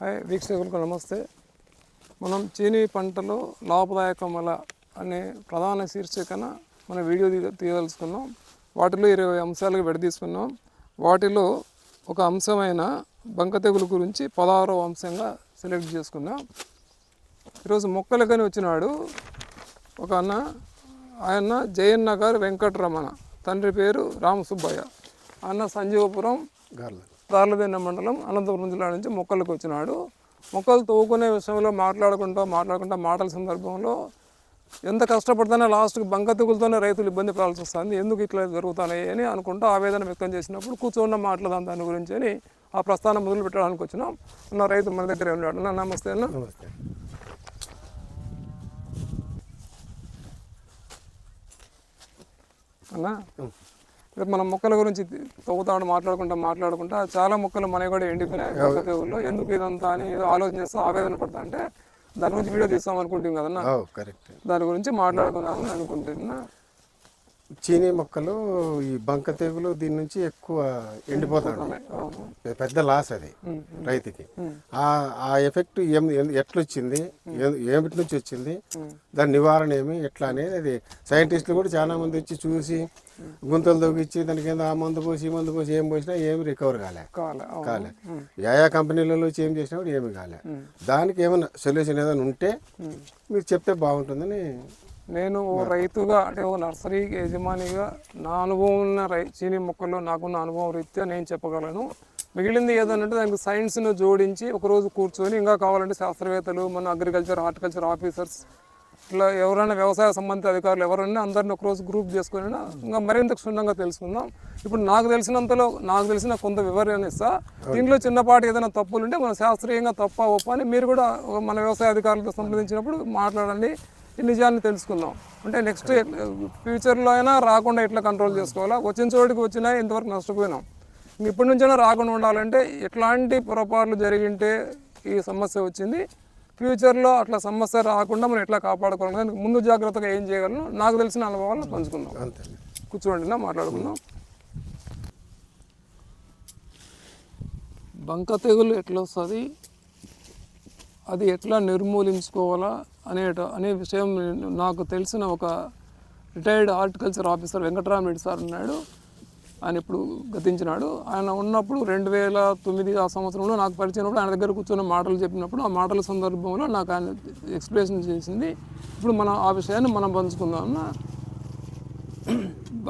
Hi వీక్షకులకు నమస్తే. మనం చీనీ పంటలో లాభదాయకమల అనే ప్రధాన శీర్షికన మన వీడియో తీయదలుచుకున్నాం. వాటిలో ఇరవై అంశాలుగా విడదీసుకున్నాం. వాటిలో ఒక అంశమైన బంక తెగులు గురించి పదహారవ అంశంగా సెలెక్ట్ చేసుకున్నాం. ఈరోజు మొక్కలకని వచ్చినాడు ఒక అన్న. ఆయన జయన్న గారు వెంకటరమణ. తండ్రి పేరు రామసుబ్బయ్య. అన్న సంజీవపురం గార్ల గార్లదిన్న మండలం అనంతపురం జిల్లా నుంచి మొక్కలకు వచ్చినాడు. మొక్కలు తవ్వుకునే విషయంలో మాట్లాడుకుంటా మాట్లాడుకుంటా మాటల సందర్భంలో ఎంత కష్టపడితేనే లాస్ట్కి బంక తెగులతోనే రైతులు ఇబ్బంది పడాల్సి వస్తుంది ఎందుకు ఇట్లా జరుగుతున్నాయి అని అనుకుంటూ ఆవేదన వ్యక్తం చేసినప్పుడు కూర్చోన్న మాట్లాడదాం దాని గురించి అని ఆ ప్రస్థానం మొదలు పెట్టడానికి వచ్చినాం. ఉన్న రైతు మన దగ్గర ఉన్నాడు. అన్న నమస్తే అన్న. నమస్తే. అన్న రేపు మనం మొక్కల గురించి తవ్వుతాడు మాట్లాడుకుంటా మాట్లాడుకుంటా చాలా మొక్కలు మనవి కూడా ఎండిపోయినాయి ఎందుకు ఇదంతా అని ఏదో ఆలోచన చేస్తూ ఆవేదన పడతా అంటే దాని గురించి వీడియో తీస్తాం అనుకుంటుంది కదన్న? దాని గురించి మాట్లాడుకుందామని అనుకుంటున్నా. చీనీ మొక్కలు ఈ బంక తెగులు దీని నుంచి ఎక్కువ ఎండిపోతాడు. పెద్ద లాస్ అది రైతుకి. ఆ ఆ ఎఫెక్ట్ ఏం ఎట్లొచ్చింది? ఏమిటి నుంచి వచ్చింది? దాని నివారణ ఏమి? ఎట్లా అనేది అది సైంటిస్టులు కూడా చాలా మంది వచ్చి చూసి గుంతలు తవ్విచ్చి దానికి ఏందో ఆ మందు పోసి ఈ మందు పోసి ఏం పోసినా ఏమి రికవర్ కాలే. కాలే యా కంపెనీలలో వచ్చి ఏం చేసినా కూడా ఏమి కాలే. దానికి ఏమైనా సొల్యూషన్ ఏదైనా ఉంటే మీరు చెప్తే బాగుంటుందని నేను ఓ రైతుగా అంటే ఓ నర్సరీ యజమానిగా నా అనుభవం ఉన్న రై చీనీ మొక్కల్లో నాకున్న అనుభవం రీత్యా నేను చెప్పగలను. మిగిలింది ఏదనంటే దానికి సైన్స్ను జోడించి ఒకరోజు కూర్చొని ఇంకా కావాలంటే శాస్త్రవేత్తలు మన అగ్రికల్చర్ హార్టికల్చర్ ఆఫీసర్స్ ఇట్లా ఎవరైనా వ్యవసాయ సంబంధిత అధికారులు ఎవరైనా అందరిని ఒకరోజు గ్రూప్ చేసుకొని ఇంకా మరింత క్షుణ్ణంగా తెలుసుకుందాం. ఇప్పుడు నాకు తెలిసినంతలో నాకు తెలిసిన కొంత వివరణ ఇస్తా. దీంట్లో చిన్నపాటి ఏదైనా తప్పులు ఉంటే మన శాస్త్రీయంగా తప్ప ఒప్ప అని మీరు కూడా మన వ్యవసాయ అధికారులతో సంప్రదించినప్పుడు మాట్లాడండి. ఈ నిజాన్ని తెలుసుకుందాం. అంటే నెక్స్ట్ ఫ్యూచర్లో అయినా రాకుండా ఎట్లా కంట్రోల్ చేసుకోవాలా? వచ్చిన చోటికి వచ్చినా ఇంతవరకు నష్టపోయినాం. ఇప్పటి నుంచైనా రాకుండా ఉండాలంటే ఎట్లాంటి పొరపాట్లు జరిగింటే ఈ సమస్య వచ్చింది. ఫ్యూచర్లో అట్లా సమస్య రాకుండా మనం ఎట్లా కాపాడుకోవాలి ముందు జాగ్రత్తగా ఏం చేయగలను? నాకు తెలిసిన అనుభవాలను పంచుకుందాం. అంతే కూర్చోండి మాట్లాడుకుందాం. బంక తెగులు ఎట్లా వస్తుంది? అది ఎట్లా నిర్మూలించుకోవాలా? అనేట అనే విషయం నాకు తెలిసిన ఒక retired horticulture officer Venkataramareddy sir ఉన్నాడు. ఆయన ఇప్పుడు గతించినాడు. ఆయన ఉన్నప్పుడు రెండు వేల తొమ్మిది ఆ సంవత్సరంలో నాకు పరిచయం ఆయన దగ్గర కూర్చొని మాటలు చెప్పినప్పుడు ఆ మాటల సందర్భంలో నాకు ఆయన ఎక్స్ప్లెనేషన్ చేసింది. ఇప్పుడు మనం ఆ విషయాన్ని మనం పంచుకుందాం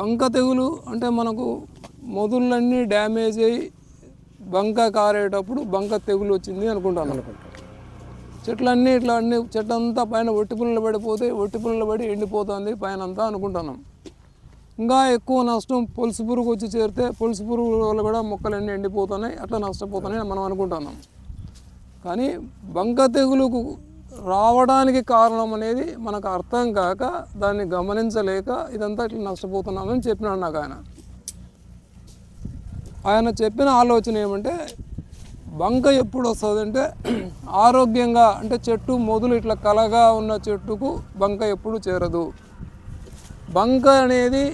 బంక తెగులు అంటే మనకు మొదలన్నీ డ్యామేజ్ అయ్యి బంక కారేటప్పుడు బంక తెగులు వచ్చింది అనుకుంటాను. చెట్లన్నీ ఇట్లా అన్ని చెట్లంతా పైన ఒట్టి పుల్లలు పడిపోతే ఒట్టి పుల్లలు పడి ఎండిపోతుంది పైన అంతా అనుకుంటున్నాం. ఇంకా ఎక్కువ నష్టం పొలుసు పురుగు వచ్చి చేరితే పొలుసు పురుగు వల్ల కూడా మొక్కలన్నీ ఎండిపోతున్నాయి అట్లా నష్టపోతున్నాయి మనం అనుకుంటున్నాం. కానీ బంక తెగులుకు రావడానికి కారణం అనేది మనకు అర్థం కాక దాన్ని గమనించలేక ఇదంతా ఇట్లా నష్టపోతున్నామని చెప్పినాడు నాకు ఆయన. ఆయన చెప్పిన ఆలోచన ఏమంటే బంక ఎప్పుడు వస్తుంది అంటే ఆరోగ్యంగా అంటే చెట్టు మొదలు ఇట్లా కలగా ఉన్న చెట్టుకు బంక ఎప్పుడు చేరదు. బంక అనేది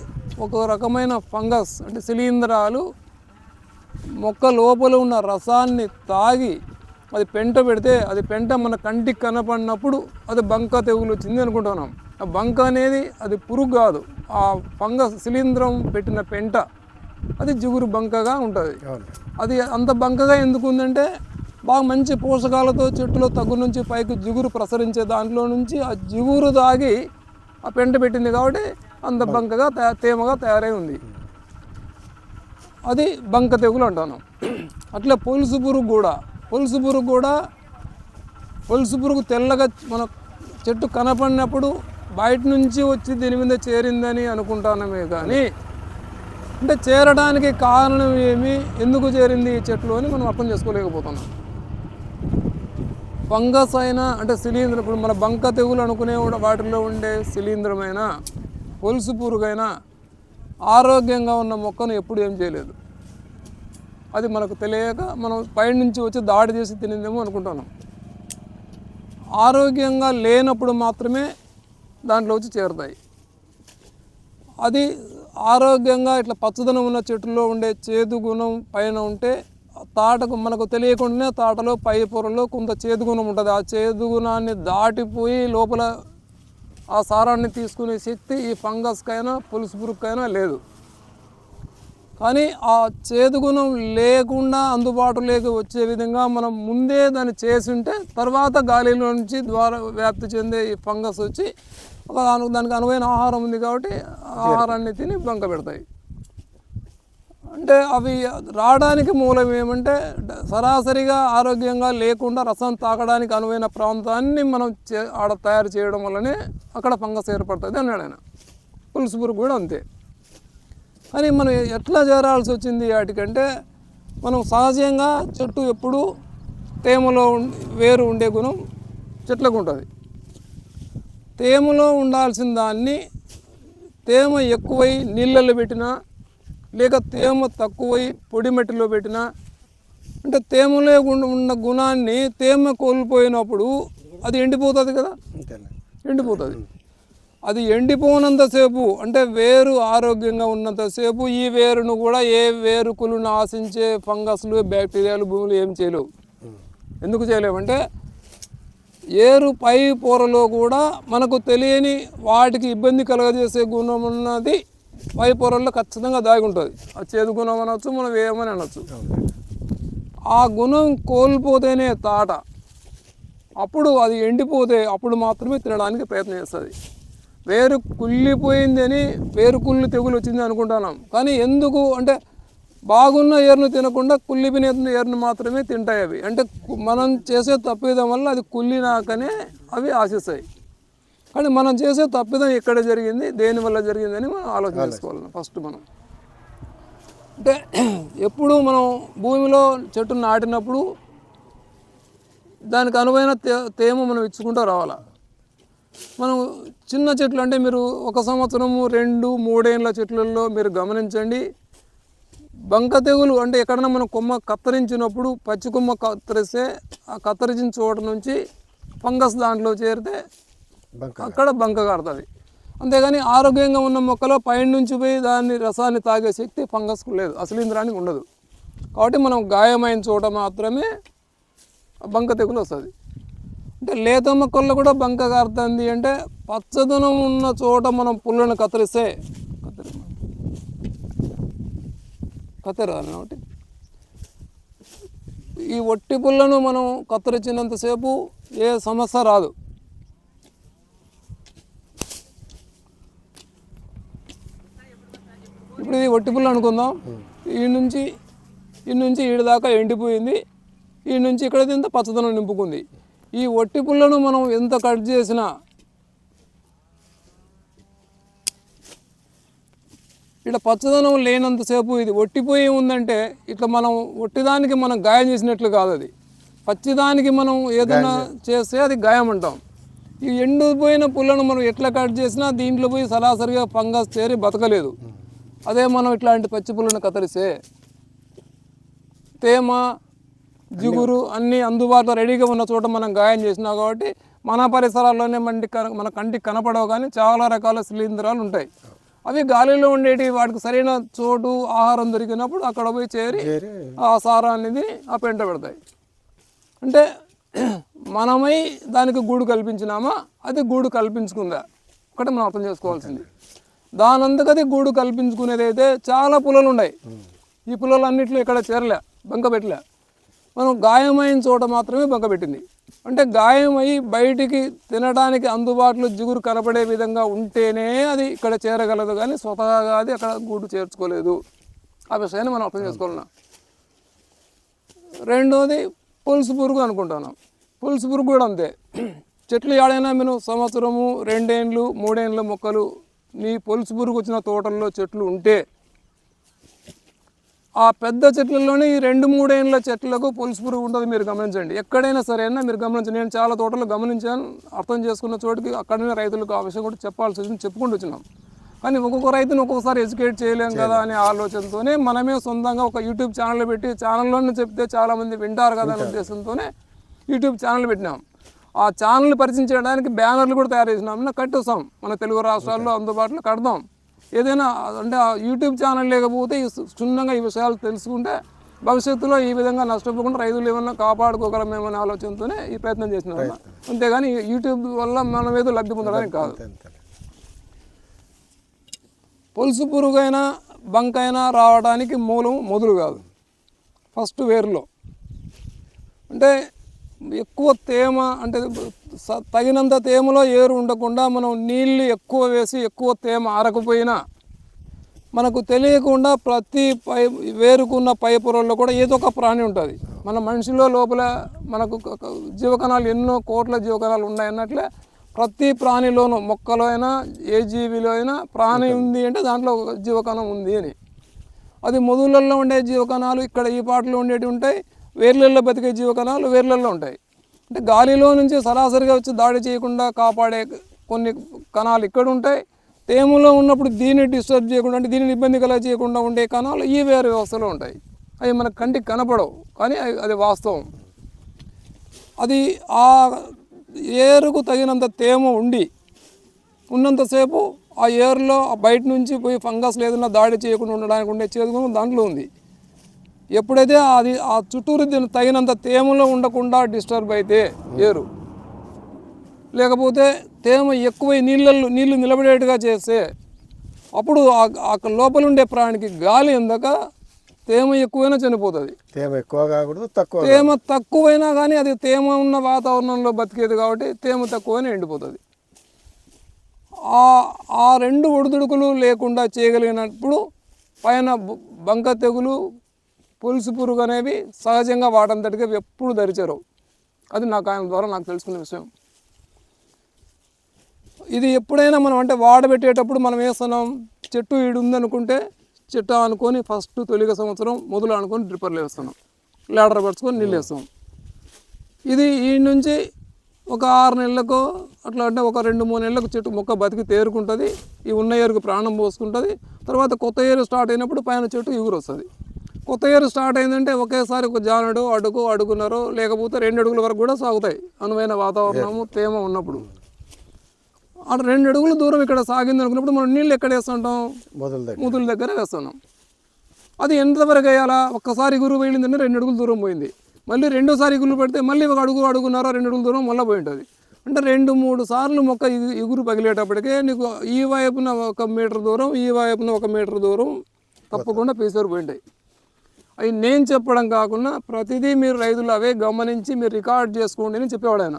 ఒక రకమైన ఫంగస్ అంటే శిలీంధ్రాలు మొక్క లోపల ఉన్న రసాన్ని తాగి అది పెంట పెడితే అది పెంట మన కంటికి కనపడినప్పుడు అది బంక తెగులు వచ్చింది అనుకుంటున్నాం. ఆ బంక అనేది అది పురుగు కాదు. ఆ ఫంగస్ శిలీంధ్రం పెట్టిన పెంట అది జిగురు బంకగా ఉంటుంది. అది అంత బంకగా ఎందుకు ఉందంటే బాగా మంచి పోషకాలతో చెట్టులో తగ్గు నుంచి పైకి జిగురు ప్రసరించే దాంట్లో నుంచి ఆ జిగురు దాగి ఆ పెంట పెట్టింది కాబట్టి అంత బంకగా తేమగా తయారై ఉంది. అది బంక తెగులు అంటాను. అట్లా పొలుసు పురుగు కూడా పొలుసు పురుగు కూడా పొలుసు పురుగు తెల్లగా మన చెట్టు కనపడినప్పుడు బయట నుంచి వచ్చి దీని మీద చేరిందని అనుకుంటానమే కానీ అంటే చేరడానికి కారణం ఏమి? ఎందుకు చేరింది ఈ చెట్లు అని మనం అర్థం చేసుకోలేకపోతున్నాం. ఫంగస్ అయినా అంటే శిలీంద్రం ఇప్పుడు మన బంక తెగులు అనుకునే కూడా వాటిలో ఉండే శిలీంధ్రమైన పొలుసు పురుగైనా ఆరోగ్యంగా ఉన్న మొక్కను ఎప్పుడు ఏం చేయలేదు. అది మనకు తెలియక మనం పైనుంచి వచ్చి దాడి చేసి తినిందేమో అనుకుంటున్నాం. ఆరోగ్యంగా లేనప్పుడు మాత్రమే దాంట్లో వచ్చి చేరుతాయి. అది ఆరోగ్యంగా ఇట్లా పచ్చదనం ఉన్న చెట్టులో ఉండే చేదు గుణం పైన ఉంటే తాటకు మనకు తెలియకుండానే తాటలో పై పొరలో కొంత చేదుగుణం ఉంటుంది. ఆ చేదు గుణాన్ని దాటిపోయి లోపల ఆ సారాన్ని తీసుకునే శక్తి ఈ ఫంగస్కైనా పులుసు పురుగుకైనా లేదు. కానీ ఆ చేదు గుణం లేకుండా అందుబాటులోకి వచ్చే విధంగా మనం ముందే దాన్ని చేసి ఉంటే తర్వాత గాలిలో నుంచి ద్వారా వ్యాప్తి చెందే ఈ ఫంగస్ వచ్చి ఒక దానికి దానికి అనువైన ఆహారం ఉంది కాబట్టి ఆహారాన్ని తిని బంక పెడతాయి. అంటే అవి రావడానికి మూలం ఏమంటే సరాసరిగా ఆరోగ్యంగా లేకుండా రసం తాగడానికి అనువైన ప్రాంతాన్ని మనం చే ఆడ తయారు చేయడం వల్లనే అక్కడ ఫంగస్ ఏర్పడుతుంది అన్నాడు ఆయన పులుసు పురుగు కూడా అంతే. కానీ మనం ఎట్లా చేరాల్సి వచ్చింది వాటికంటే మనం సహజంగా చెట్టు ఎప్పుడూ తేమలో వేరు ఉండే గుణం చెట్లకు ఉంటుంది. తేమలో ఉండాల్సిన దాన్ని తేమ ఎక్కువై నీళ్ళల్లో పెట్టినా లేక తేమ తక్కువై పొడి మట్టిలో పెట్టినా అంటే తేమలో ఉన్న ఉన్న గుణాన్ని తేమ కోల్పోయినప్పుడు అది ఎండిపోతుంది కదా? ఎండిపోతుంది. అది ఎండిపోనంతసేపు అంటే వేరు ఆరోగ్యంగా ఉన్నంతసేపు ఈ వేరును కూడా ఏ వేరుకులను ఆశించే ఫంగస్లు బ్యాక్టీరియాలు భూములు ఏం చేయలేవు. ఎందుకు చేయలేవంటే ఏరు పై పొరలో కూడా మనకు తెలియని వాటికి ఇబ్బంది కలగజేసే గుణం ఉన్నది పై పొరల్లో ఖచ్చితంగా దాగి ఉంటుంది. ఆ చేదు గుణం అనొచ్చు మనం ఏమని అనొచ్చు. ఆ గుణం కోల్పోతేనే తాట. అప్పుడు అది ఎండిపోతే అప్పుడు మాత్రమే తినడానికి ప్రయత్నం చేస్తుంది. వేరు కుళ్ళిపోయిందని వేరు కుళ్ళు తెగులు వచ్చింది అనుకుంటున్నాం. కానీ ఎందుకు అంటే బాగున్న ఏరును తినకుండా కుళ్ళిపోయిన ఏరును మాత్రమే తింటాయి అవి. అంటే మనం చేసే తప్పిదం వల్ల అది కుళ్ళినాకనే అవి ఆశిస్తాయి. కానీ మనం చేసే తప్పిదం ఎక్కడ జరిగింది దేని వల్ల జరిగిందని మనం ఆలోచన చేసుకోవాలి ఫస్ట్ మనం. అంటే ఎప్పుడు మనం భూమిలో చెట్టు నాటినప్పుడు దానికి అనువైన తే తేమ మనం ఇచ్చుకుంటూ రావాలా? మనం చిన్న చెట్లు అంటే మీరు ఒక సంవత్సరము రెండు మూడేళ్ళ చెట్లలో మీరు గమనించండి బంక తెగులు అంటే ఎక్కడైనా మనం కొమ్మ కత్తిరించినప్పుడు పచ్చి కొమ్మ కత్తిరిస్తే ఆ కత్తిరించిన చోట నుంచి ఫంగస్ దాంట్లో చేరితే అక్కడ బంక కారుతుంది అంతేగాని ఆరోగ్యంగా ఉన్న మొక్కలో పైన నుంచి పోయి దాన్ని రసాన్ని తాగే శక్తి ఫంగస్కు లేదు అసలు ఇంద్రానికి ఉండదు. కాబట్టి మనం గాయమైన చోట మాత్రమే బంక తెగులు వస్తుంది. అంటే లేత మొక్కల్లో కూడా బంక కారుతుంది అంటే పచ్చదనం ఉన్న చోట మనం పుల్లను కత్తిరిస్తే కత్తిరి కత్తిరాలి ఒకటి ఈ ఒట్టి పుల్లను మనం కత్తిరించినంతసేపు ఏ సమస్య రాదు. ఇప్పుడు ఇది ఒట్టి పుల్ల అనుకుందాం. ఈ నుంచి ఈ నుంచి ఈడ దాకా ఎండిపోయింది. ఈ నుంచి ఇక్కడ ఇంత పచ్చదనం నింపుకుంది. ఈ ఒట్టి పుల్లను మనం ఎంత కట్ చేసినా ఇక్కడ పచ్చదనం లేనంతసేపు ఇది ఒట్టిపోయి ఉందంటే ఇట్లా మనం ఒట్టిదానికి మనం గాయం చేసినట్లు కాదు అది. పచ్చిదానికి మనం ఏదైనా చేస్తే అది గాయం అంటాం. ఈ ఎండిపోయిన పుల్లను మనం ఎట్లా కట్ చేసినా దీంట్లో పోయి సరాసరిగా ఫంగస్ చేరి బతకలేదు. అదే మనం ఇట్లాంటి పచ్చి పుల్లను కత్తిరిస్తే తేమ జిగురు అన్నీ అందుబాటులో రెడీగా ఉన్న చోట మనం గాయం చేసినా కాబట్టి మన పరిసరాల్లోనే మనకి కన- మన కంటికి కనపడవు కానీ చాలా రకాల శిలీంధ్రాలు ఉంటాయి. అవి గాలిలో ఉండేటి వాటికి సరైన చోటు ఆహారం దొరికినప్పుడు అక్కడ పోయి చేరి ఆ సారాన్ని ఆ పెంట పెడతాయి. అంటే మనమై దానికి గూడు కల్పించినామా? అది గూడు కల్పించుకుందా? ఒకటి మనం అర్థం చేసుకోవాల్సింది. దానంతకు అది గూడు కల్పించుకునేది అయితే చాలా పుల్లలు ఉన్నాయి ఈ పుల్లలు అన్నిట్లో ఇక్కడ చేరలే బంక పెట్టలే. మనం గాయమైన చోట మాత్రమే బంక పెట్టింది. అంటే గాయమై బయటికి తినడానికి అందుబాటులో జిగురు కనపడే విధంగా ఉంటేనే అది ఇక్కడ చేరగలదు. కానీ స్వతహాగా అది అక్కడ గూడు చేర్చుకోలేదు. ఆ విషయాన్ని మనం అర్థం చేసుకోవాలన్నా. రెండోది పులుసు పురుగు అనుకుంటున్నాం పులుసు పురుగు కూడా అంతే. చెట్లు ఏడైనా మేము సంవత్సరము రెండేండ్లు మూడేండ్ల మొక్కలు నీ పులుసు పురుగు వచ్చిన తోటల్లో చెట్లు ఉంటే ఆ పెద్ద చెట్లలోనే ఈ రెండు మూడేండ్ల చెట్లకు పులుసు పురుగు ఉంటుంది మీరు గమనించండి. ఎక్కడైనా సరైనా మీరు గమనించండి. నేను చాలా తోటలు గమనించాను అర్థం చేసుకున్న చోటికి అక్కడనే రైతులకు ఆ విషయం కూడా చెప్పాల్సి వచ్చింది చెప్పుకుంటూ వచ్చినాం. కానీ ఒక్కొక్క రైతుని ఒక్కొక్కసారి ఎడ్యుకేట్ చేయలేం కదా అనే ఆలోచనతోనే మనమే సొంతంగా ఒక యూట్యూబ్ ఛానల్ పెట్టి ఛానల్లోనే చెప్తే చాలామంది వింటారు కదా అనే ఉద్దేశంతోనే యూట్యూబ్ ఛానల్ పెట్టినాం. ఆ ఛానల్ పరిచయం చేయడానికి బ్యానర్లు కూడా తయారు చేసినాం. కట్టేస్తాం మన తెలుగు రాష్ట్రాల్లో అందుబాటులో కడదాం. ఏదైనా అంటే ఆ యూట్యూబ్ ఛానల్ లేకపోతే ఈ క్షుణ్ణంగా ఈ విషయాలు తెలుసుకుంటే భవిష్యత్తులో ఈ విధంగా నష్టపోకుండా రైతులు ఏమన్నా కాపాడుకోగలమేమనే ఆలోచనతోనే ఈ ప్రయత్నం చేసినారు అంతేగాని యూట్యూబ్ వల్ల మనం ఏదో లబ్ధి పొందడానికి కాదు. పొలుసు పురుగైనా బంకైనా రావడానికి మూలం మొదలు కాదు. ఫస్ట్ వేరులో. అంటే ఎక్కువ తేమ అంటే తగినంత తేమలో ఏరు ఉండకుండా మనం నీళ్ళు ఎక్కువ వేసి ఎక్కువ తేమ ఆరకపోయినా మనకు తెలియకుండా ప్రతి పై వేరుకున్న పై పొరల్లో కూడా ఏదో ఒక ప్రాణి ఉంటుంది. మన మనిషిలో లోపల మనకు జీవకణాలు ఎన్నో కోట్ల జీవకణాలు ఉన్నాయన్నట్లే ప్రతి ప్రాణిలోనూ మొక్కలో అయినా ఏ జీవిలో అయినా ప్రాణి ఉంది అంటే దాంట్లో ఒక జీవకణం ఉంది అని. అది మొదుళ్ళల్లో ఉండే జీవకణాలు ఇక్కడ ఈ పాటలో ఉండేవి ఉంటాయి. వేర్లల్లో బతికే జీవకణాలు వేర్లల్లో ఉంటాయి. అంటే గాలిలో నుంచి సరాసరిగా వచ్చి దాడి చేయకుండా కాపాడే కొన్ని కణాలు ఇక్కడ ఉంటాయి. తేమలో ఉన్నప్పుడు దీన్ని డిస్టర్బ్ చేయకుండా అంటే దీనిని ఇబ్బంది కల చేయకుండా ఉండే కణాలు ఈ వేరే వ్యవస్థలో ఉంటాయి. అవి మన కంటికి కనపడవు కానీ అది వాస్తవం. అది ఆ ఏరుకు తగినంత తేమ ఉండి ఉన్నంతసేపు ఆ ఏరులో ఆ బయట నుంచి పోయి ఫంగస్ లేదన్నా దాడి చేయకుండా ఉండడానికి ఉండే చేదుకుని దాంట్లో ఉంది. ఎప్పుడైతే అది ఆ చుట్టూరు దీని తగినంత తేమలో ఉండకుండా డిస్టర్బ్ అయితే ఏరు. లేకపోతే తేమ ఎక్కువై నీళ్ళల్లో నీళ్ళు నిలబడేట్టుగా చేస్తే అప్పుడు ఆ- ఆ లోపల ఉండే ప్రాణికి గాలి అందక తేమ ఎక్కువైనా చనిపోతుంది. తేమ ఎక్కువ కాకూడదు తక్కువ తేమ తక్కువైనా కానీ అది తేమ ఉన్న వాతావరణంలో బతికేది కాబట్టి తేమ తక్కువైనా ఎండిపోతుంది. ఆ ఆ రెండు ఒడిదుడుకులు లేకుండా చేయగలిగినప్పుడు పైన బంక తెగులు పులుసు పురుగు అనేవి సహజంగా వాటంతటిగా ఎప్పుడు ధరిచారు అది నాకు ఆయన ద్వారా నాకు తెలుసుకున్న విషయం. ఇది ఎప్పుడైనా మనం అంటే వాడబెట్టేటప్పుడు మనం వేస్తున్నాం చెట్టు ఈడు ఉందనుకుంటే చెట్టు అనుకొని ఫస్ట్ తొలిగ సంవత్సరం మొదలు అనుకొని డ్రిప్పర్లు వేస్తున్నాం. లేడర్ పట్టుకొని నీళ్ళు వేస్తాం ఇది ఈ నుంచి ఒక ఆరు నెలలకు అట్లా అంటే ఒక రెండు మూడు నెలలకు చెట్టు మొక్క బతికి తేరుకుంటుంది. ఈ ఉన్న ఏరుకు ప్రాణం పోసుకుంటుంది. తర్వాత కొత్త ఏరు స్టార్ట్ అయినప్పుడు పైన చెట్టు ఎగురు వస్తుంది కొత్త ఏరు స్టార్ట్ అయిందంటే ఒకేసారి ఒక జానుడు అడుగు అడుగున్నారు లేకపోతే రెండు అడుగుల వరకు కూడా సాగుతాయి. అనువైన వాతావరణము తేమ ఉన్నప్పుడు. అటు రెండు అడుగుల దూరం ఇక్కడ సాగింది అనుకున్నప్పుడు మనం నీళ్ళు ఎక్కడ వేస్తుంటాం? మొదలు దగ్గర. వేస్తున్నాం. అది ఎంతవరకు వేయాలా? ఒక్కసారి గురువు వెళ్ళిందంటే రెండు అడుగులు దూరం పోయింది. మళ్ళీ రెండోసారి ఇగురు పెడితే మళ్ళీ ఒక అడుగు అడుగున్నారా రెండు అడుగుల దూరం మళ్ళీ పోయి ఉంటుంది అంటే రెండు మూడు సార్లు మొక్క ఇగురు పగిలేటప్పటికే నీకు ఈ వైపున ఒక మీటర్ దూరం ఈ వైపున ఒక మీటర్ దూరం తప్పకుండా పీసరు పోయింటాయి. అవి నేను చెప్పడం కాకుండా ప్రతిదీ మీరు రైతులు అవే గమనించి మీరు రికార్డ్ చేసుకోండి అని చెప్పేవాడు ఆయన.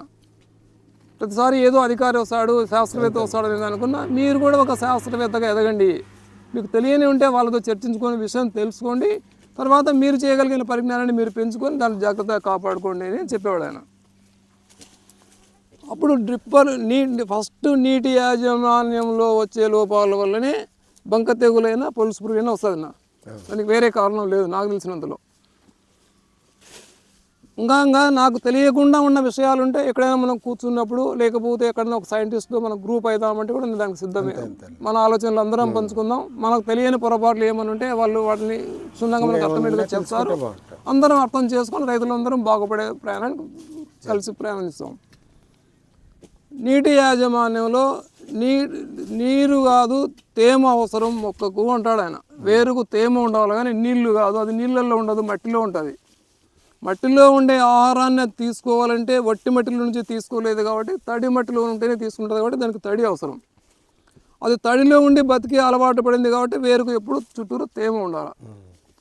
ప్రతిసారి ఏదో అధికారి వస్తాడు శాస్త్రవేత్త వస్తాడు అని అనుకున్నా మీరు కూడా ఒక శాస్త్రవేత్తగా ఎదగండి. మీకు తెలియని ఉంటే వాళ్ళతో చర్చించుకొని విషయం తెలుసుకోండి. తర్వాత మీరు చేయగలిగిన పరిజ్ఞానాన్ని మీరు పెంచుకొని దాన్ని జాగ్రత్తగా కాపాడుకోండి అని చెప్పేవాడు ఆయన. అప్పుడు డ్రిప్పర్ నీ ఫస్ట్ నీటి యాజమాన్యంలో వచ్చే లోపాల వల్లనే బంక తెగులైనా పొలుసు పురుగైనా వస్తుంది నా దానికి వేరే కారణం లేదు నాకు తెలిసినంతలో. ఇంకా ఇంకా నాకు తెలియకుండా ఉన్న విషయాలు ఉంటే ఎక్కడైనా మనం కూర్చున్నప్పుడు లేకపోతే ఎక్కడైనా ఒక సైంటిస్ట్తో మనం గ్రూప్ అవుదామంటే కూడా నేను దానికి సిద్ధమే. మన ఆలోచనలు అందరం పంచుకుందాం. మనకు తెలియని పొరపాట్లు ఏమని ఉంటే వాళ్ళు వాటిని క్షుణ్ణంగా మనకు అర్థమయ్యేట్టుగా చెప్తారు. అందరం అర్థం చేసుకొని రైతులందరం బాగుపడే ప్రయాణానికి కలిసి ప్రయాణిస్తాం. నీటి యాజమాన్యంలో నీ నీరు కాదు తేమ అవసరం మొక్కకు అంటాడు ఆయన. వేరుకు తేమ ఉండాలి కానీ నీళ్ళు కాదు. అది నీళ్ళల్లో ఉండదు మట్టిలో ఉంటుంది. మట్టిలో ఉండే ఆహారాన్ని తీసుకోవాలంటే వట్టి మట్టిలో నుంచి తీసుకోలేదు కాబట్టి తడి మట్టిలో ఉంటేనే తీసుకుంటుంది కాబట్టి దానికి తడి అవసరం. అది తడిలో ఉండి బతికి అలవాటు పడింది కాబట్టి వేరుకు ఎప్పుడు చుట్టూరు తేమ ఉండాలి.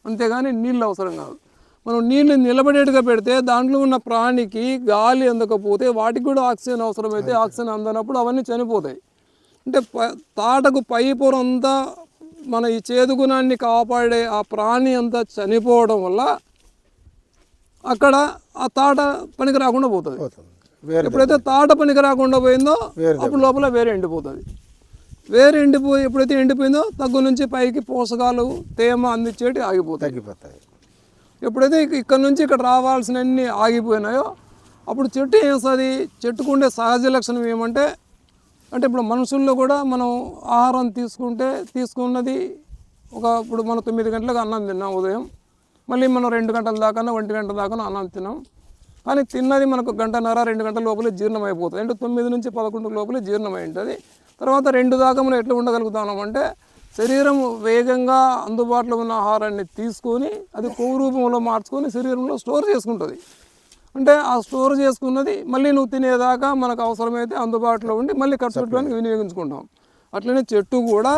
అంతేగాని నీళ్ళు అవసరం కాదు. మనం నీళ్ళు నిలబడేట్టుగా పెడితే దాంట్లో ఉన్న ప్రాణికి గాలి అందకపోతే వాటికి కూడా ఆక్సిజన్ అవసరమైతే ఆక్సిజన్ అందనప్పుడు అవన్నీ చనిపోతాయి. అంటే ప- తాటకు పై పొర అంతా మన ఈ చేదుగుణాన్ని కాపాడే ఆ ప్రాణి అంతా చనిపోవడం వల్ల అక్కడ ఆ తాట పనికి రాకుండా పోతుంది. ఎప్పుడైతే తాట పనికి రాకుండా పోయిందో అప్పుడు లోపల వేరే ఎండిపోతుంది. వేరే ఎండిపోయి ఎప్పుడైతే ఎండిపోయిందో తగ్గు నుంచి పైకి పోషకాలు తేమ అందించేటి ఆగిపోతాయి. తగ్గిపోతాయి. ఎప్పుడైతే ఇక- ఇక్కడ నుంచి ఇక్కడ రావాల్సినన్ని ఆగిపోయినాయో అప్పుడు చెట్టు ఏం వస్తుంది? చెట్టుకు ఉండే సహజ లక్షణం ఏమంటే అంటే ఇప్పుడు మనుషుల్లో కూడా మనం ఆహారం తీసుకుంటే తీసుకున్నది ఒక ఇప్పుడు మనం తొమ్మిది గంటలకు అన్నం తిన్నాం ఉదయం. మళ్ళీ మనం రెండు గంటల దాకా ఒంటి గంటల దాకా అన్నం తిన్నాం. కానీ తిన్నది మనకు గంటన్నర రెండు గంటల లోపలే జీర్ణం అయిపోతుంది అంటే తొమ్మిది నుంచి పదకొండు లోపలే జీర్ణం అయి ఉంటుంది తర్వాత రెండు దాకా మనం ఎట్లా ఉండగలుగుతాం అంటే శరీరం వేగంగా అందుబాటులో ఉన్న ఆహారాన్ని తీసుకొని అది కొవ్వు రూపంలో మార్చుకొని శరీరంలో స్టోర్ చేసుకుంటుంది. అంటే ఆ స్టోర్ చేసుకున్నది మళ్ళీ నువ్వు తినేదాకా మనకు అవసరమైతే అందుబాటులో ఉండి మళ్ళీ ఖర్చు పెట్టడానికి వినియోగించుకుంటాం. అట్లనే చెట్టు కూడా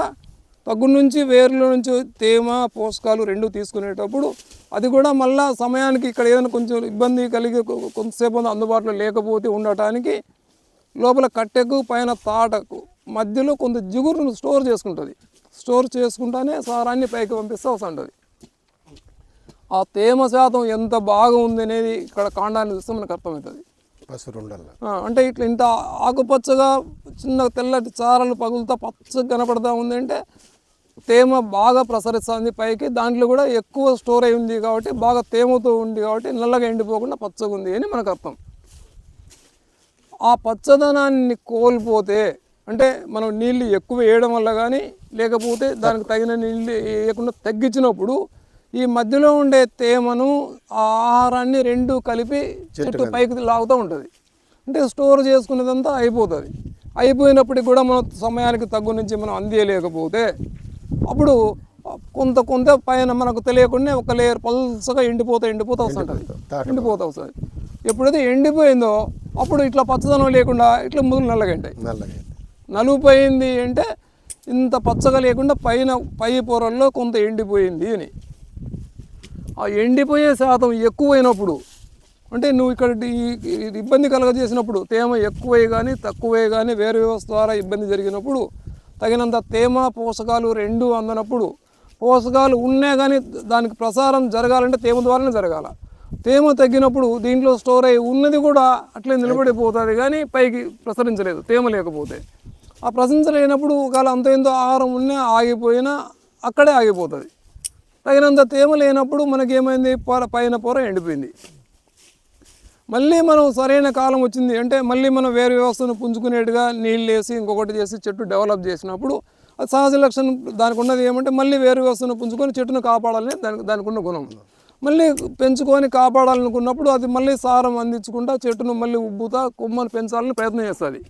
తగ్గు నుంచి వేర్ల నుంచి తేమ పోషకాలు రెండు తీసుకునేటప్పుడు అది కూడా మళ్ళా సమయానికి ఇక్కడ ఏదైనా కొంచెం ఇబ్బంది కలిగి కొంతసేపు అందుబాటులో లేకపోతే ఉండటానికి లోపల కట్టెకు పైన తాటకు మధ్యలో కొంత జిగురును స్టోర్ చేసుకుంటుంది. స్టోర్ చేసుకుంటానే సారాన్ని పైకి పంపిస్తే వస్తుంటుంది ఆ తేమ శాతం ఎంత బాగా ఉంది అనేది ఇక్కడ కాండాన్ని చూస్తే మనకు అర్థమవుతుంది. అంటే ఇట్లా ఇంత ఆకుపచ్చగా చిన్న తెల్లటి చారలు పగులుతా పచ్చగా కనపడతా ఉంది అంటే తేమ బాగా ప్రసరిస్తుంది పైకి దాంట్లో కూడా ఎక్కువ స్టోర్ అయి ఉంది కాబట్టి బాగా తేమతో ఉంది కాబట్టి నల్లగా ఎండిపోకుండా పచ్చగా ఉంది అని మనకు అర్థం. ఆ పచ్చదనాన్ని కోల్పోతే అంటే మనం నీళ్ళు ఎక్కువ వేయడం వల్ల కానీ లేకపోతే దానికి తగిన నీళ్ళు వేయకుండా తగ్గించినప్పుడు ఈ మధ్యలో ఉండే తేమను ఆ ఆహారాన్ని రెండు కలిపి చెట్టు పైకి లాగుతూ ఉంటుంది. అంటే స్టోర్ చేసుకునేదంతా అయిపోతుంది. అయిపోయినప్పటికి కూడా మనం సమయానికి తగ్గు నుంచి మనం అందియలేకపోతే అప్పుడు కొంత కొంత పైన మనకు తెలియకుండా ఒక లేయర్ పల్సగా ఎండిపోతా ఎండిపోతా వస్తుంటుంది తాట ఎండిపోతా వస్తుంది. ఎప్పుడైతే ఎండిపోయిందో అప్పుడు ఇట్లా పచ్చదనం లేకుండా ఇట్లా ముదులు నల్లగంటాయి. నల్లగా నలుపోయింది అంటే ఇంత పచ్చగా లేకుండా పైన పై పొరల్లో కొంత ఎండిపోయింది అని. ఆ ఎండిపోయే శాతం ఎక్కువైనప్పుడు అంటే నువ్వు ఇక్కడ ఈ- ఇబ్బంది కలగజేసినప్పుడు తేమ ఎక్కువై కానీ తక్కువే కానీ వేరు వ్యవస్థ ద్వారా ఇబ్బంది జరిగినప్పుడు తగినంత తేమ పోషకాలు రెండు అందనప్పుడు పోషకాలు ఉన్నా కానీ దానికి ప్రసారం జరగాలంటే తేమ ద్వారానే జరగాల. తేమ తగ్గినప్పుడు దీంట్లో స్టోర్ అయి ఉన్నది కూడా అట్లే నిలబడిపోతుంది కానీ పైకి ప్రసరించలేదు తేమ లేకపోతే. ఆ ప్రసరించలేనప్పుడు ఒకవేళ అంత ఎంతో ఆహారం ఉన్నా ఆగిపోయినా అక్కడే ఆగిపోతుంది. తగినంత తేమ లేనప్పుడు మనకేమైంది? పొర పైన పొర ఎండిపోయింది. మళ్ళీ మనం సరైన కాలం వచ్చింది అంటే మళ్ళీ మనం వేరే వ్యవస్థను పుంజుకునేట్టుగా నీళ్ళు వేసి ఇంకొకటి చేసి చెట్టు డెవలప్ చేసినప్పుడు అది సహజ లక్షణం. దానికి ఉన్నది ఏమంటే మళ్ళీ వేరే వ్యవస్థను పుంజుకొని చెట్టును కాపాడాలని దానికి దానికి ఉన్న గుణం. మళ్ళీ పెంచుకొని కాపాడాలనుకున్నప్పుడు అది మళ్ళీ సారం అందించుకుంటా చెట్టును మళ్ళీ ఉబ్బుతా కొమ్మను పెంచాలని ప్రయత్నం చేస్తుంది.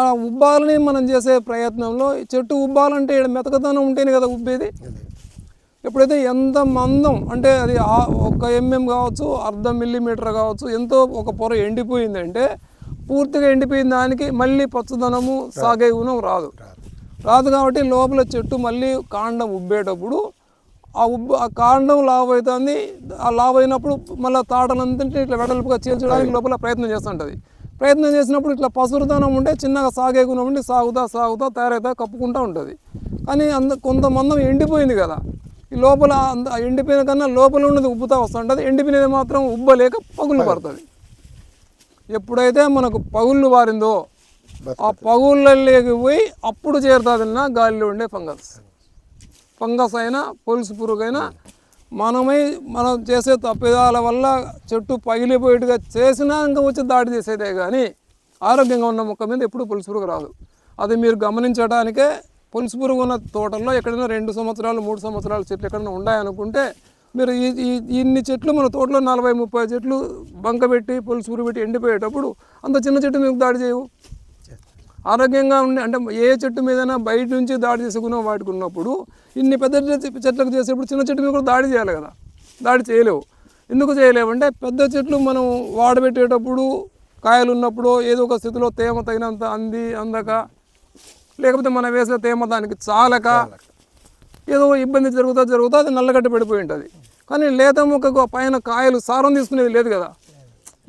ఆ ఉబ్బాలని మనం చేసే ప్రయత్నంలో చెట్టు ఉబ్బాలంటే ఈడ మెతకదనం ఉంటేనే కదా ఉబ్బేది. ఎప్పుడైతే ఎంత మందం అంటే అది ఒక ఎంఎం కావచ్చు అర్ధ మిల్లీమీటర్ కావచ్చు ఎంతో ఒక పొర ఎండిపోయిందంటే పూర్తిగా ఎండిపోయిన దానికి మళ్ళీ పచ్చదనము సాగే గుణం రాదు. రాదు. కాబట్టి లోపల చెట్టు మళ్ళీ కాండం ఉబ్బేటప్పుడు ఆ ఉబ్బు ఆ కాండం లావ్ అవుతుంది ఆ లావ్ అయినప్పుడు మళ్ళీ తాటలంతా ఇట్లా వెడల్పుగా చీల్చడానికి లోపల ప్రయత్నం చేస్తుంటుంది. ప్రయత్నం చేసినప్పుడు ఇట్లా పసురుతనం ఉంటే చిన్నగా సాగే గుణం ఉండి సాగుతా సాగుతా తయారైతా కప్పుకుంటూ ఉంటుంది. కానీ అంద కొంత మందం ఎండిపోయింది కదా. ఈ లోపల అంద ఎండిపోయిన కన్నా లోపల ఉన్నది ఉబ్బుతా వస్తుంటుంది. ఎండిపోయినది మాత్రం ఉబ్బలేక పగులు పడుతుంది. ఎప్పుడైతే మనకు పగుళ్ళు వారిందో ఆ పగుళ్ళలోకి పోయి అప్పుడు చేరుతుందన్న గాలిలో ఉండే ఫంగస్. ఫంగస్ అయినా పొలుసు పురుగైనా మనమై మనం చేసే తప్పిదాల వల్ల చెట్టు పగిలిపోయేట్టుగా చేసినా ఇంకా వచ్చి దాడి చేసేదే కానీ ఆరోగ్యంగా ఉన్న మొక్క మీద ఎప్పుడు పులుసు పురుగు రాదు. అది మీరు గమనించడానికే పులుసు పురుగు ఉన్న తోటల్లో ఎక్కడైనా రెండు సంవత్సరాలు మూడు సంవత్సరాల చెట్లు ఎక్కడైనా ఉన్నాయనుకుంటే మీరు ఈ ఇన్ని చెట్లు మన తోటలో నలభై ముప్పై చెట్లు బంక పెట్టి పులుసు పురుగు పెట్టి ఎండిపోయేటప్పుడు అంత చిన్న చెట్టు మీకు దాడి చేయవు. ఆరోగ్యంగా ఉండి అంటే ఏ చెట్టు మీదైనా బయట నుంచి దాడి చేసుకున్నాం వాటికి ఉన్నప్పుడు ఇన్ని పెద్ద చెట్లకు చేసేప్పుడు చిన్న చెట్టు మీద కూడా దాడి చేయాలి కదా. దాడి చేయలేవు. ఎందుకు చేయలేవు అంటే పెద్ద చెట్లు మనం వాడబెట్టేటప్పుడు కాయలు ఉన్నప్పుడు ఏదో ఒక స్థితిలో తేమ తగినంత అంది అందక లేకపోతే మనం వేసే తేమ దానికి చాలక ఏదో ఇబ్బంది జరుగుతా జరుగుతా అది నల్లగడ్డ పడిపోయి ఉంటుంది. కానీ లేత మొక్కకు పైన కాయలు సారం తీసుకునేది లేదు కదా.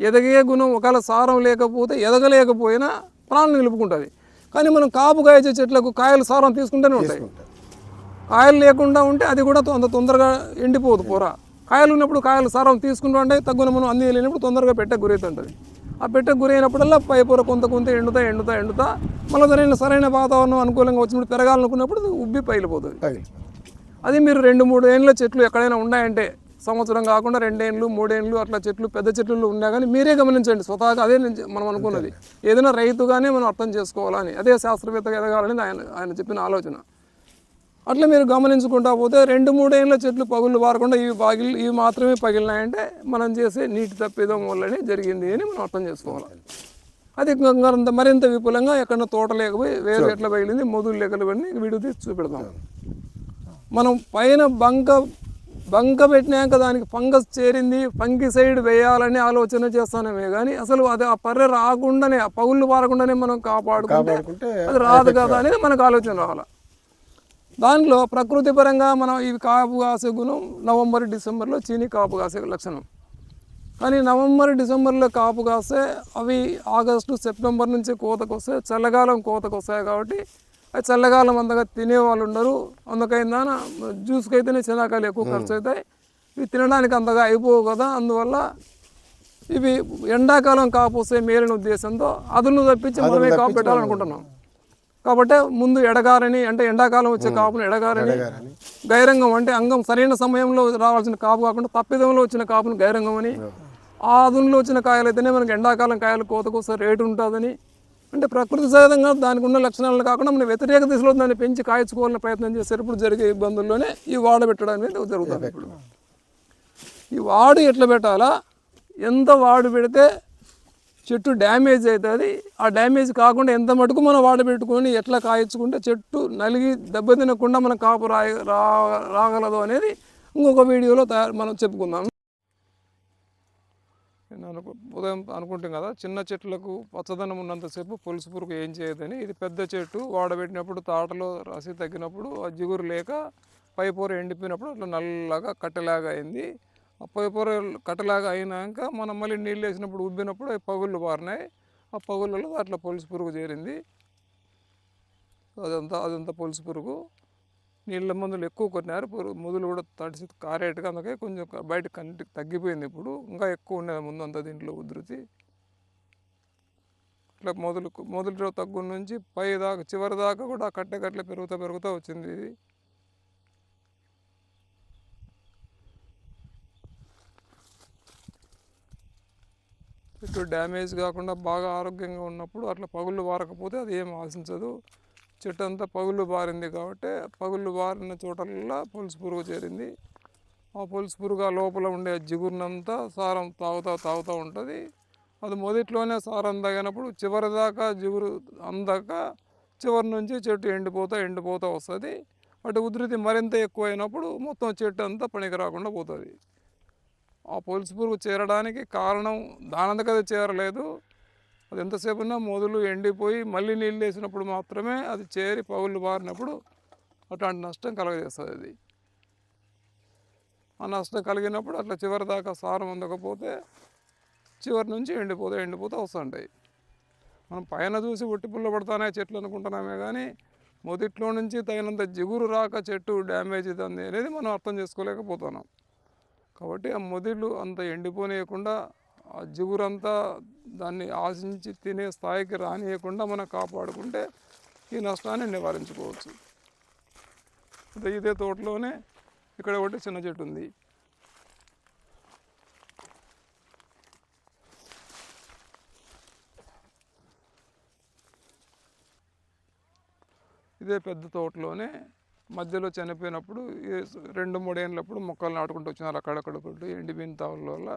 ఎదగే గుణం ఒకవేళ సారం లేకపోతే ఎదగలేకపోయినా ప్రాణం నిలుపుకుంటుంది. కానీ మనం కాపు కాయచే చెట్లకు కాయలు సారం తీసుకుంటూనే ఉంటాయి. కాయలు లేకుండా ఉంటే అది కూడా అంత తొందరగా ఎండిపోదు పూర. కాయలు ఉన్నప్పుడు కాయలు సారం తీసుకుంటూ అంటే తగ్గున మనం అంది లేనప్పుడు తొందరగా పెట్టె గురైతుంటుంది. ఆ పెట్టె గురైనప్పుడల్లా పై పొర కొంత కొంత ఎండుతా ఎండుతా ఎండుతా. మళ్ళీ సరైన సరైన వాతావరణం అనుకూలంగా వచ్చినప్పుడు పెరగాలనుకున్నప్పుడు ఉబ్బి పైలిపోతుంది పగిలి అది మీరు రెండు మూడు ఏండ్ల చెట్లు ఎక్కడైనా ఉన్నాయంటే సంవత్సరం కాకుండా రెండేళ్ళు మూడేళ్ళు అట్లా చెట్లు పెద్ద చెట్లు ఉన్నా కానీ మీరే గమనించండి. స్వతహాగా అదే మనం అనుకున్నది. ఏదైనా రైతుగానే మనం అర్థం చేసుకోవాలని అదే శాస్త్రవేత్తగా ఎదగాలని ఆయన ఆయన చెప్పిన ఆలోచన. అట్లా మీరు గమనించుకుంటా పోతే రెండు మూడేళ్ళ చెట్లు పగుళ్ళు పారకుండా ఇవి పగిలి ఇవి మాత్రమే పగిలినాయంటే మనం చేసే నీటి తప్పిదం వల్లనే జరిగింది అని మనం అర్థం చేసుకోవాలి. అది ఇంకా మరింత విపులంగా ఎక్కడ తోట లేకపోయి వేరే ఎట్లా పగిలింది మొదలు వీడియో తీసి చూపెడతాం మనం పైన బంక బంక పెట్టినాక దానికి ఫంగస్ చేరింది ఫంగిసైడ్ వేయాలని ఆలోచన చేస్తానమే కానీ అసలు అది ఆ పర్రె రాకుండానే ఆ పగుళ్ళు పారకుండానే మనం కాపాడుకుంటే అది రాదు కదా అనేది మనకు ఆలోచన రావాలి. దాంట్లో ప్రకృతి పరంగా మనం ఇవి కాపు కాసే గుణం నవంబర్ డిసెంబర్లో చీని కాపు కాసే లక్షణం. కానీ నవంబర్ డిసెంబర్లో కాపు కాస్తే అవి ఆగస్టు సెప్టెంబర్ నుంచి కోతకు వస్తాయి చల్లకాలం కోతకు వస్తాయి కాబట్టి అది చల్లకాలం అంతగా తినే వాళ్ళు ఉండరు. అందుకైందాన జ్యూస్కి అయితేనే శనాకాలు ఎక్కువ ఖర్చు అవుతాయి ఇవి తినడానికి అంతగా అయిపోవు కదా. అందువల్ల ఇవి ఎండాకాలం కాపు వస్తే మేలిన ఉద్దేశంతో అదును తప్పించి మనమే కాపు పెట్టాలనుకుంటున్నాం. కాబట్టి ముందు ఎడగారని అంటే ఎండాకాలం వచ్చే కాపును ఎడగారని. గైరంగం అంటే అంగం సరైన సమయంలో రావాల్సిన కాపు కాకుండా తప్పిదంలో వచ్చిన కాపును గైరంగం అని ఆ అదునులో వచ్చిన కాయలు అయితేనే మనకి ఎండాకాలం కాయలు కోతకోసే రేటు ఉంటుందని అంటే ప్రకృతి సహజంగా దానికి ఉన్న లక్షణాలు కాకుండా మనం వ్యతిరేక దిశలో దాన్ని పెంచి కాయచుకోవాలని ప్రయత్నం చేసేటప్పుడు జరిగే ఇబ్బందుల్లోనే ఈ వాడబెట్టడం అనేది జరుగుతుంది ఇప్పుడు. ఈ వాడు ఎట్లా పెట్టాలా? ఎంత వాడు పెడితే చెట్టు డ్యామేజ్ అవుతుంది. ఆ డ్యామేజ్ కాకుండా ఎంత మటుకు మనం వాడబెట్టుకొని ఎట్లా కాయించుకుంటే చెట్టు నలిగి దెబ్బతినకుండా మనం కాపు రా రాగలదు అనేది ఇంకొక వీడియోలో తయారు మనం చెప్పుకుందాం. నేను అనుకు ఉదయం అనుకుంటాం కదా చిన్న చెట్లకు పచ్చదనం ఉన్నంతసేపు పులుసు పురుగు ఏం చేయదని. ఇది పెద్ద చెట్టు వాడబెట్టినప్పుడు తాటలో రసి తగ్గినప్పుడు ఆ జిగురు లేక పై పొర ఎండిపోయినప్పుడు అట్లా నల్లగా కట్టెలాగా అయింది. పొర కట్టలాగా అయినాక మనం మళ్ళీ నీళ్ళు వేసినప్పుడు ఉబ్బినప్పుడు అవి పగుళ్ళు పారినాయి. ఆ పగుళ్ళలో అట్లా పొలుసు పురుగు చేరింది. అదంతా అదంతా పొలుసు పురుగు. నీళ్ళ మందులు ఎక్కువ కొట్టినారు. పురుగు మొదలు కూడా తడిసి కారేట్టుగా అందుకే కొంచెం బయట కంటికి తగ్గిపోయింది ఇప్పుడు. ఇంకా ఎక్కువ ఉండేది ముందు అంతా దీంట్లో ఉధృతి. ఇట్లా మొదలు మొదటి తగ్గు నుంచి పై దాకా చివరి దాకా కూడా కట్టే కట్టె పెరుగుతూ పెరుగుతూ వచ్చింది ఇది. చెట్టు డ్యామేజ్ కాకుండా బాగా ఆరోగ్యంగా ఉన్నప్పుడు అట్లా పగుళ్ళు బారకపోతే అది ఏం ఆశించదు. చెట్టు అంతా పగుళ్ళు బారింది కాబట్టి పగుళ్ళు బారిన చోటల్లో పులుసు పురుగు చేరింది. ఆ పులుసు పురుగు ఆ లోపల ఉండే జిగురునంతా సారం తాగుతూ తాగుతూ ఉంటుంది. అది మొదట్లోనే సారం తాగినప్పుడు చివరి దాకా జిగురు అందాక చివరి నుంచి చెట్టు ఎండిపోతూ ఎండిపోతూ వస్తుంది. అటు ఉధృతి మరింత ఎక్కువైనప్పుడు మొత్తం చెట్టు అంతా పనికి రాకుండా పోతుంది. ఆ పొలుసు పురుగు చేరడానికి కారణం దానంతకది చేరలేదు. అది ఎంతసేపు ఉన్నా మొదలు ఎండిపోయి మళ్ళీ నీళ్ళు వేసినప్పుడు మాత్రమే అది చేరి పౌళ్ళు బారినప్పుడు అట్లాంటి నష్టం కలగజేస్తుంది అది. ఆ నష్టం కలిగినప్పుడు అట్లా చివరి దాకా సారం అందకపోతే చివరి నుంచి ఎండిపోతే ఎండిపోతే వస్తుంటాయి. మనం పైన చూసి ఒట్టి పుల్ల పడతానే చెట్లు అనుకుంటున్నామే కానీ మొదట్లో నుంచి తగినంత జిగురు రాక చెట్టు డ్యామేజ్ ఇది అనేది మనం అర్థం చేసుకోలేకపోతున్నాం. కాబట్టి ఆ మొదలు అంత ఎండిపోనీయకుండా ఆ జిగురంతా దాన్ని ఆశించి తినే స్థాయికి రానియకుండా మనం కాపాడుకుంటే ఈ నష్టాన్ని నివారించుకోవచ్చు. ఇదే తోటలోనే ఇక్కడ ఒకటి చిన్న చెట్టు ఉంది. ఇదే పెద్ద తోటలోనే మధ్యలో చనిపోయినప్పుడు రెండు మూడేళ్ళప్పుడు మొక్కలు నాటుకుంటూ వచ్చినారు అక్కడక్కడ ఎండిపోయిన తావుల వల్ల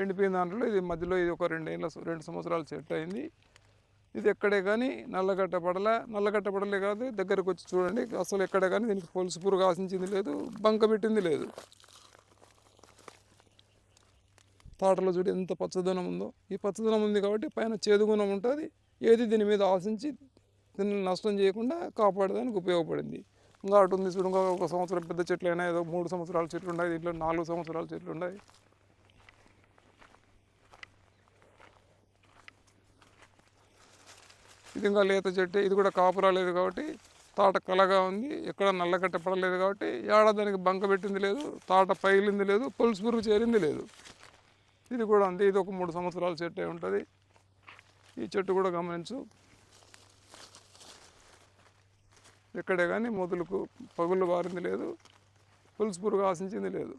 ఎండిపోయిన దాంట్లో ఇది మధ్యలో ఇది ఒక రెండేళ్ళ రెండు సంవత్సరాలు సెట్ అయింది. ఇది ఎక్కడే కానీ నల్లగట్ట పడలే నల్లగట్ట పడలే కాదు దగ్గరకు వచ్చి చూడండి. అసలు ఎక్కడే కానీ దీనికి పొలుసు పురుగు ఆశించింది లేదు బంక పెట్టింది లేదు. తోటలో చూడు ఎంత పచ్చదనం ఉందో. ఈ పచ్చదనం ఉంది కాబట్టి పైన చేదుగుణం ఉంటుంది. ఏది దీని మీద ఆశించి దీన్ని నష్టం చేయకుండా కాపాడడానికి ఉపయోగపడింది. ఇంకా అటు ఉంది చూడు ఇంకా ఒక సంవత్సరం పెద్ద చెట్లు అయినా ఏదో మూడు సంవత్సరాల చెట్లు ఉన్నాయి దీంట్లో నాలుగు సంవత్సరాల చెట్లు ఉన్నాయి. ఇది ఇంకా లేత చెట్టు ఇది కూడా కాపు రాలేదు కాబట్టి తాట కలగా ఉంది ఎక్కడ నల్లగట్ట పడలేదు కాబట్టి ఏడాదానికి బంక పెట్టింది లేదు తాట పగిలింది లేదు పులుసు పురుగు చేరింది లేదు. ఇది కూడా అంతే ఇది ఒక మూడు సంవత్సరాల చెట్టు ఉంటుంది. ఈ చెట్టు కూడా గమనించు. ఎక్కడే కానీ మొదలుకు పగుళ్ళు బారింది లేదు పులుసు పురుగు ఆశించింది లేదు.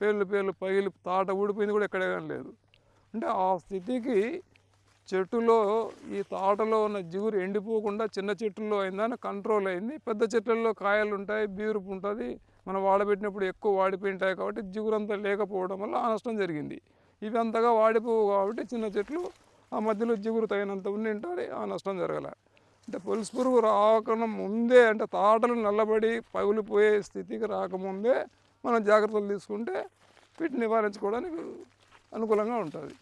పేర్లు పేర్లు పగిలి తాట ఊడిపోయింది కూడా ఎక్కడే కానీ లేదు. అంటే ఆ స్థితికి చెట్టులో ఈ తాటలో ఉన్న జిగురు ఎండిపోకుండా చిన్న చెట్టుల్లో అయిందని కంట్రోల్ అయింది. పెద్ద చెట్లలో కాయలు ఉంటాయి బీరుపు ఉంటుంది. మనం వాడబెట్టినప్పుడు ఎక్కువ వాడిపోయి ఉంటాయి కాబట్టి జిగురంతా లేకపోవడం వల్ల ఆ నష్టం జరిగింది. ఇవి అంతగా వాడిపోవు కాబట్టి చిన్న చెట్లు ఆ మధ్యలో జిగురు తగినంత ఉండి ఉంటుంది ఆ నష్టం జరగలే. అంటే పులుసు పురుగు రాకుండా ముందే అంటే తాటలు నల్లబడి పగిలిపోయే స్థితికి రాకముందే మనం జాగ్రత్తలు తీసుకుంటే వీటిని నివారించుకోవడానికి అనుకూలంగా ఉంటుంది.